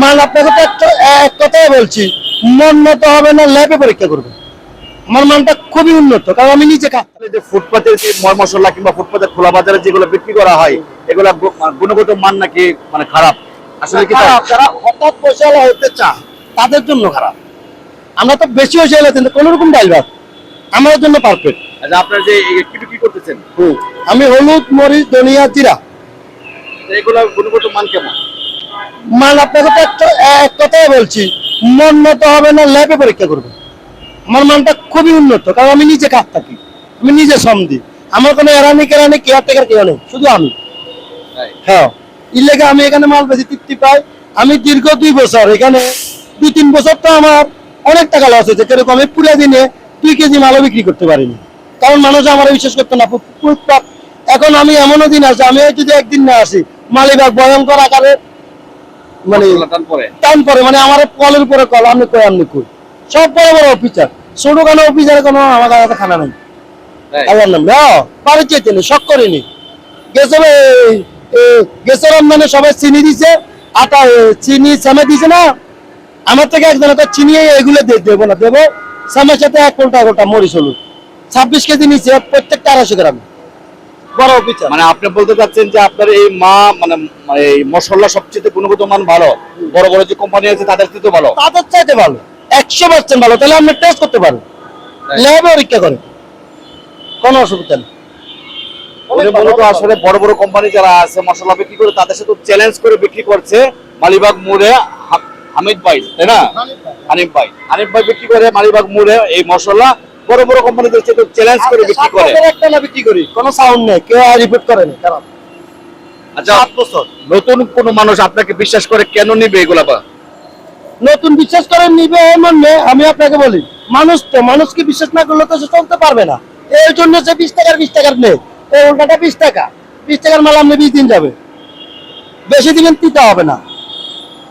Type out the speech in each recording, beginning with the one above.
মাল আপনাকে তো একটা এক কথাই বলছি মন মতো হবে না ল্যাবে পরীক্ষা করবে। আমার মালটা খুবই উন্নত কারণ আমি নিজে যে ফুটপাতের যে ময় মশলা কিংবা ফুটপাতের খোলা বাজারে যেগুলো বিক্রি করা হয় এগুলা গুণগত মান নাকি মানে খারাপ? আসলে কি যারা হঠাৎ পয়সা হতে চায় তাদের জন্য খারাপ। আমরা তো বেশি হয়েছে কিন্তু কোনো রকম ভাত আমার জন্য পারফেক্ট আচ্ছা আপনার যে এই কি করতেছেন? আমি হলুদ মরিচ ধনিয়া জিরা। এগুলা গুণগত মান কেমন? মাল আপনাকে তো একটা এক কথাই বলছি মন মতো হবে না ল্যাবে পরীক্ষা করবে। আমার মালটা খুবই উন্নত কারণ আমি নিজে কাজ থাকি আমি নিজে শ্রম দিই। আমার কোনো এরানি কেরানি কেয়ার টেকার কেউ নেই শুধু আমি। হ্যাঁ ইলেগে আমি এখানে মাল বেশি তৃপ্তি পাই। আমি দীর্ঘ দুই বছর এখানে দুই তিন বছর তো আমার অনেক টাকা লস হয়েছে কীরকম আমি পুরো দিনে দুই কেজি মালও বিক্রি করতে পারিনি। কারণ মানুষ আমার বিশ্বাস করতো না এখন আমি এমনও দিন আছে আমি যদি একদিন না আসি মালিবাগ ভয়ঙ্কর আকারে মানে টান পরে। মানে আমার কলের উপরে কল আমি কই আমি কই? সব বড় বড় অফিসার ছোট কোনো অফিসারে কোনো আমার কাছে খানা নাই। নাম। বাড়ি চেয়েছে শখ করিনি। গেছে গেছে রমজানে সবাই চিনি দিছে। আটা চিনি সামে দিছে না? আমার থেকে একজন চিনি এগুলো দেবো না দেবো। সামের সাথে এক কোটা গোটা মরিচ হলুদ। ছাব্বিশ কেজি নিচে প্রত্যেকটা আড়াইশো গ্রাম। বড় অফিসার মানে আপনি বলতে চাচ্ছেন যে আপনার এই মা মানে মানে এই মশলা সবচেয়ে গুণগত মান ভালো বড় বড় যে কোম্পানি আছে তাদের ভালো? তাদের চাইতে ভালো। একশো পার্সেন্ট ভালো তাহলে আপনি টেস্ট করতে পারেন ল্যাবে পরীক্ষা করে। কোনো অসুবিধা নেই। আসলে বড় বড় কোম্পানি যারা আছে মশলা বিক্রি করে তাদের সাথে চ্যালেঞ্জ করে বিক্রি করছে মালিবাগ মোড়ে হামিদ ভাই তাই না? হানিফ ভাই। হানিফ ভাই বিক্রি করে মালিবাগ মোড়ে এই মশলা বড় বড় কোম্পানিদের সাথে চ্যালেঞ্জ করে বিক্রি করে। একটা না বিক্রি করি? কোনো সাউন্ড নেই কেউ রিপোর্ট করে না কারণ আচ্ছা বছর। নতুন কোন মানুষ আপনাকে বিশ্বাস করে কেন নিবে এগুলা বা? নতুন বিশ্বাস করে নিবে এমন আমি আপনাকে বলি মানুষ তো মানুষকে বিশ্বাস না করলে তো সে চলতে পারবে না। এই জন্য সে বিশ টাকার বিশ টাকার নেই। এই উল্টাটা বিশ টাকা। বিশ টাকার মাল আপনি বিশ দিন যাবে। বেশি দিবেন তিতা হবে না।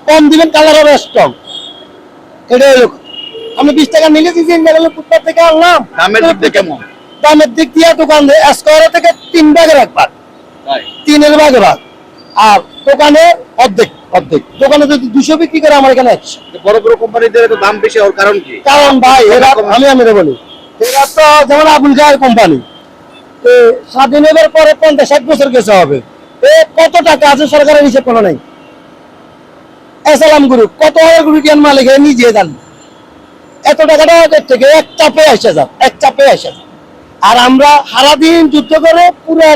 কম দিবেন কালার হবে স্ট্রং এটা আমি বিশ টাকা নিলে দিন গেলে ফুটপাত থেকে আনলাম। দামের দিক দিয়ে কেমন? দামের দিক দিয়ে দোকান স্কোয়ার থেকে তিন ভাগের এক ভাগ। তিনের ভাগে ভাগ। আর দোকানে অর্ধেক অর্ধেক। দোকানে যদি দুশো বিক্রি করে আমার এখানে একশো। বড় বড় কোম্পানিদের এত দাম বেশি হওয়ার কারণ কি? কারণ ভাই এরা আমি আমি বলি এরা তো যেমন আবুল গায়ের কোম্পানি। স্বাধীনের পরে পঞ্চাশ ষাট বছর গেছে হবে। এ কত টাকা আছে সরকারের হিসেব কোনো নাই। এসালাম গুরু কত গুরুটিয়ান মালিক নিজে জান। এত টাকাটা থেকে এক চাপে আসে যান এক চাপে আসে যান আর আমরা সারাদিন যুদ্ধ করে পুরো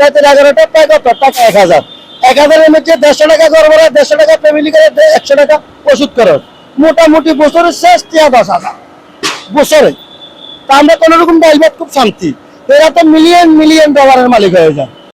রাতের এগারোটা প্রায় কত টাকা, এক হাজার। এক হাজারের মধ্যে দেড়শো টাকা করব দেড়শো টাকা ফ্যামিলি করে একশো টাকা ওষুধ করো মোটামুটি বছরের শেষ টিয়া দশ হাজার। বছরে তা আমরা কোন রকম ডাইলবাদ খুব শান্তি। এরা তো মিলিয়ন মিলিয়ন ডলারের মালিক হয়ে যায়।